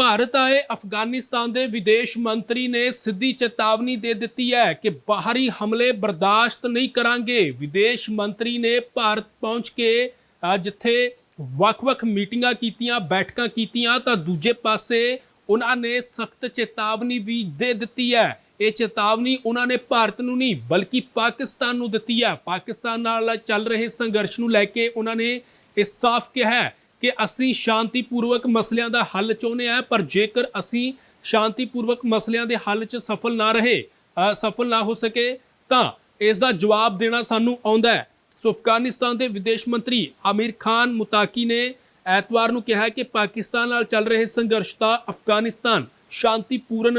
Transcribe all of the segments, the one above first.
ਭਾਰਤ ਆਏ ਅਫਗਾਨਿਸਤਾਨ ਦੇ ਵਿਦੇਸ਼ ਮੰਤਰੀ ਨੇ ਸਿੱਧੀ ਚੇਤਾਵਨੀ ਦੇ ਦਿੱਤੀ ਹੈ ਕਿ ਬਾਹਰੀ ਹਮਲੇ ਬਰਦਾਸ਼ਤ ਨਹੀਂ ਕਰਾਂਗੇ। ਵਿਦੇਸ਼ ਮੰਤਰੀ ਨੇ ਭਾਰਤ ਪਹੁੰਚ ਕੇ ਜਿੱਥੇ ਵੱਖ-ਵੱਖ ਮੀਟਿੰਗਾਂ ਕੀਤੀਆਂ, ਬੈਠਕਾਂ ਕੀਤੀਆਂ, ਤਾਂ ਦੂਜੇ ਪਾਸੇ ਉਹਨਾਂ ਨੇ ਸਖਤ ਚੇਤਾਵਨੀ ਵੀ ਦੇ ਦਿੱਤੀ ਹੈ। ਇਹ ਚੇਤਾਵਨੀ ਉਹਨਾਂ ਨੇ ਭਾਰਤ ਨੂੰ ਨਹੀਂ, ਬਲਕਿ ਪਾਕਿਸਤਾਨ ਨੂੰ ਦਿੱਤੀ ਹੈ। ਪਾਕਿਸਤਾਨ ਨਾਲ ਚੱਲ ਰਹੇ ਸੰਘਰਸ਼ ਨੂੰ ਲੈ ਕੇ ਉਹਨਾਂ ਨੇ ਇਹ ਸਾਫ਼ ਕਿਹਾ ਹੈ। ਕਿ ਅਸੀਂ ਸ਼ਾਂਤੀਪੂਰਵਕ ਮਸਲਿਆਂ ਦਾ ਹੱਲ ਚਾਹੁੰਦੇ ਹਾਂ, ਪਰ ਜੇਕਰ ਅਸੀਂ ਸ਼ਾਂਤੀਪੂਰਵਕ ਮਸਲਿਆਂ ਦੇ ਹੱਲ 'ਚ ਸਫਲ ਨਾ ਰਹੇ ਸਫਲ ਨਾ ਹੋ ਸਕੇ, ਤਾਂ ਇਸ ਦਾ ਜਵਾਬ ਦੇਣਾ ਸਾਨੂੰ ਆਉਂਦਾ ਹੈ। ਸੋ ਅਫਗਾਨਿਸਤਾਨ ਦੇ ਵਿਦੇਸ਼ ਮੰਤਰੀ ਆਮਿਰ ਖਾਨ ਮੁਤਾਕੀ ਨੇ ਐਤਵਾਰ ਨੂੰ ਕਿਹਾ ਕਿ ਪਾਕਿਸਤਾਨ ਨਾਲ ਚੱਲ ਰਹੇ ਸੰਘਰਸ਼ ਦਾ ਅਫਗਾਨਿਸਤਾਨ ਸ਼ਾਂਤੀਪੂਰਨ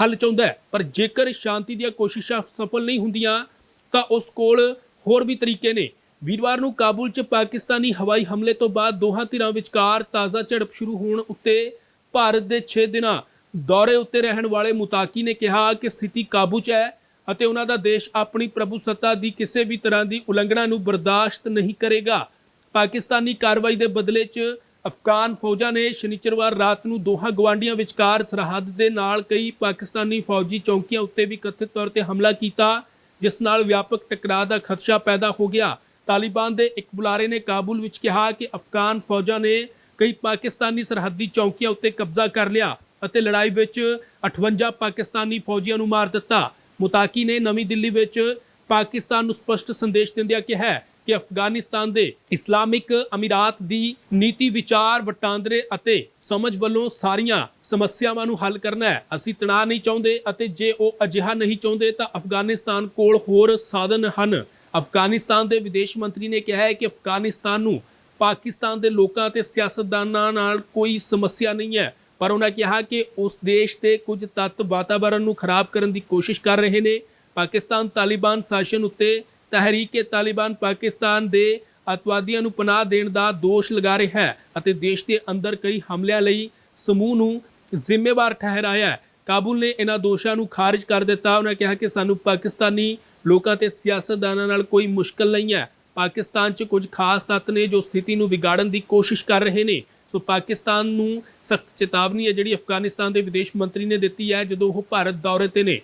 ਹੱਲ ਚਾਹੁੰਦਾ ਹੈ। ਪਰ ਜੇਕਰ ਸ਼ਾਂਤੀ ਦੀਆਂ ਕੋਸ਼ਿਸ਼ਾਂ ਸਫਲ ਨਹੀਂ ਹੁੰਦੀਆਂ, ਤਾਂ ਉਸ ਕੋਲ ਹੋਰ ਵੀ ਤਰੀਕੇ ਨੇ। ਵੀਰਵਾਰ ਨੂੰ ਕਾਬੁਲ 'ਚ ਪਾਕਿਸਤਾਨੀ ਹਵਾਈ ਹਮਲੇ ਤੋਂ ਬਾਅਦ ਦੋਹਾਂ ਧਿਰਾਂ ਵਿਚਕਾਰ ਤਾਜ਼ਾ ਝੜਪ ਸ਼ੁਰੂ ਹੋਣ ਉੱਤੇ ਭਾਰਤ ਦੇ 6 ਦਿਨਾਂ ਦੌਰੇ ਉੱਤੇ ਰਹਿਣ ਵਾਲੇ ਮੁਤਾਕੀ ਨੇ ਕਿਹਾ ਕਿ ਸਥਿਤੀ ਕਾਬੂ 'ਚ ਹੈ ਅਤੇ ਉਹਨਾਂ ਦਾ ਦੇਸ਼ ਆਪਣੀ ਪ੍ਰਭੂਸੱਤਾ ਦੀ ਕਿਸੇ ਵੀ ਤਰ੍ਹਾਂ ਦੀ ਉਲੰਘਣਾ ਨੂੰ ਬਰਦਾਸ਼ਤ ਨਹੀਂ ਕਰੇਗਾ। ਪਾਕਿਸਤਾਨੀ ਕਾਰਵਾਈ ਦੇ ਬਦਲੇ 'ਚ ਅਫਗਾਨ ਫੌਜਾਂ ਨੇ ਸ਼ਨੀਚਰਵਾਰ ਰਾਤ ਨੂੰ ਦੋਹਾਂ ਗਵਾਂਡੀਆਂ ਵਿਚਕਾਰ ਸਰਹੱਦ ਦੇ ਨਾਲ ਕਈ ਪਾਕਿਸਤਾਨੀ ਫੌਜੀ ਚੌਕੀਆਂ ਉੱਤੇ ਵੀ ਕਥਿਤ ਤੌਰ ਤੇ ਹਮਲਾ ਕੀਤਾ, ਜਿਸ ਨਾਲ ਵਿਆਪਕ ਟਕਰਾਅ ਦਾ ਖਦਸ਼ਾ ਪੈਦਾ ਹੋ ਗਿਆ। ਤਾਲਿਬਾਨ ਦੇ ਇੱਕ ਬੁਲਾਰੇ ਨੇ ਕਾਬੁਲ ਵਿੱਚ ਕਿਹਾ ਕਿ ਅਫਗਾਨ ਫੌਜਾਂ ਨੇ ਕਈ ਪਾਕਿਸਤਾਨੀ ਸਰਹੱਦੀ ਚੌਕੀਆਂ ਉੱਤੇ ਕਬਜ਼ਾ ਕਰ ਲਿਆ ਅਤੇ ਲੜਾਈ ਵਿੱਚ 58 ਪਾਕਿਸਤਾਨੀ ਫੌਜੀਆਂ ਨੂੰ ਮਾਰ ਦਿੱਤਾ। ਮੁਤਾਕੀ ਨੇ ਨਵੀਂ ਦਿੱਲੀ ਵਿੱਚ ਪਾਕਿਸਤਾਨ ਨੂੰ ਸਪਸ਼ਟ ਸੰਦੇਸ਼ ਦਿੰਦਿਆਂ ਕਿਹਾ ਹੈ ਕਿ ਅਫਗਾਨਿਸਤਾਨ ਦੇ ਇਸਲਾਮਿਕ ਅਮੀਰਾਤ ਦੀ ਨੀਤੀ ਵਿਚਾਰ ਵਟਾਂਦਰੇ ਅਤੇ ਸਮਝ ਵੱਲੋਂ ਸਾਰੀਆਂ ਸਮੱਸਿਆਵਾਂ ਨੂੰ ਹੱਲ ਕਰਨਾ ਹੈ। ਅਸੀਂ ਤਣਾਅ ਨਹੀਂ ਚਾਹੁੰਦੇ ਅਤੇ ਜੇ ਉਹ ਅਜਿਹਾ ਨਹੀਂ ਚਾਹੁੰਦੇ ਤਾਂ ਅਫਗਾਨਿਸਤਾਨ ਕੋਲ ਹੋਰ ਸਾਧਨ ਹਨ। ਅਫਗਾਨਿਸਤਾਨ ਦੇ ਵਿਦੇਸ਼ ਮੰਤਰੀ ਨੇ ਕਿਹਾ ਹੈ ਕਿ ਅਫਗਾਨਿਸਤਾਨ ਨੂੰ ਪਾਕਿਸਤਾਨ ਦੇ ਲੋਕਾਂ ਤੇ ਸਿਆਸਤਦਾਨਾਂ ਨਾਲ ਕੋਈ ਸਮੱਸਿਆ ਨਹੀਂ ਹੈ, ਪਰ ਉਹਨਾਂ ਕਿਹਾ ਕਿ ਉਸ ਦੇਸ਼ ਦੇ ਕੁਝ ਤੱਤ ਵਾਤਾਵਰਣ ਨੂੰ ਖਰਾਬ ਕਰਨ ਦੀ ਕੋਸ਼ਿਸ਼ ਕਰ ਰਹੇ ਨੇ। ਪਾਕਿਸਤਾਨ ਤਾਲਿਬਾਨ ਸ਼ਾਸਨ ਉੱਤੇ ਤਹਿਰੀਕ ਤਾਲਿਬਾਨ ਪਾਕਿਸਤਾਨ ਦੇ ਅਤਵਾਦੀਆਂ ਨੂੰ ਪਨਾਹ ਦੇਣ ਦਾ ਦੋਸ਼ ਲਗਾ ਰਿਹਾ ਹੈ ਅਤੇ ਦੇਸ਼ ਦੇ ਅੰਦਰ ਕਈ ਹਮਲਿਆਂ ਲਈ ਸਮੂਹ ਨੂੰ ਜ਼ਿੰਮੇਵਾਰ ਠਹਿਰਾਇਆ ਹੈ। ਕਾਬੁਲ ਨੇ ਇਹਨਾਂ ਦੋਸ਼ਾਂ ਨੂੰ ਖਾਰਜ ਕਰ ਦਿੱਤਾ। ਉਹਨਾਂ ਕਿਹਾ ਕਿ ਸਾਨੂੰ ਪਾਕਿਸਤਾਨੀ ਲੋਕਾਂ ਤੇ ਸਿਆਸਤਦਾਨਾਂ ਨਾਲ ਕੋਈ ਮੁਸ਼ਕਲ ਨਹੀਂ ਹੈ। ਪਾਕਿਸਤਾਨ 'ਚ ਕੁਝ ਖਾਸ ਤੱਤ ਨੇ ਜੋ ਸਥਿਤੀ ਨੂੰ ਵਿਗਾੜਨ ਦੀ ਕੋਸ਼ਿਸ਼ ਕਰ ਰਹੇ ਨੇ। ਸੋ ਪਾਕਿਸਤਾਨ ਨੂੰ ਸਖਤ ਚੇਤਾਵਨੀ ਹੈ ਜਿਹੜੀ ਅਫਗਾਨਿਸਤਾਨ ਦੇ ਵਿਦੇਸ਼ ਮੰਤਰੀ ਨੇ ਦਿੱਤੀ ਹੈ, ਜਦੋਂ ਉਹ ਭਾਰਤ ਦੌਰੇ ਤੇ ਨੇ।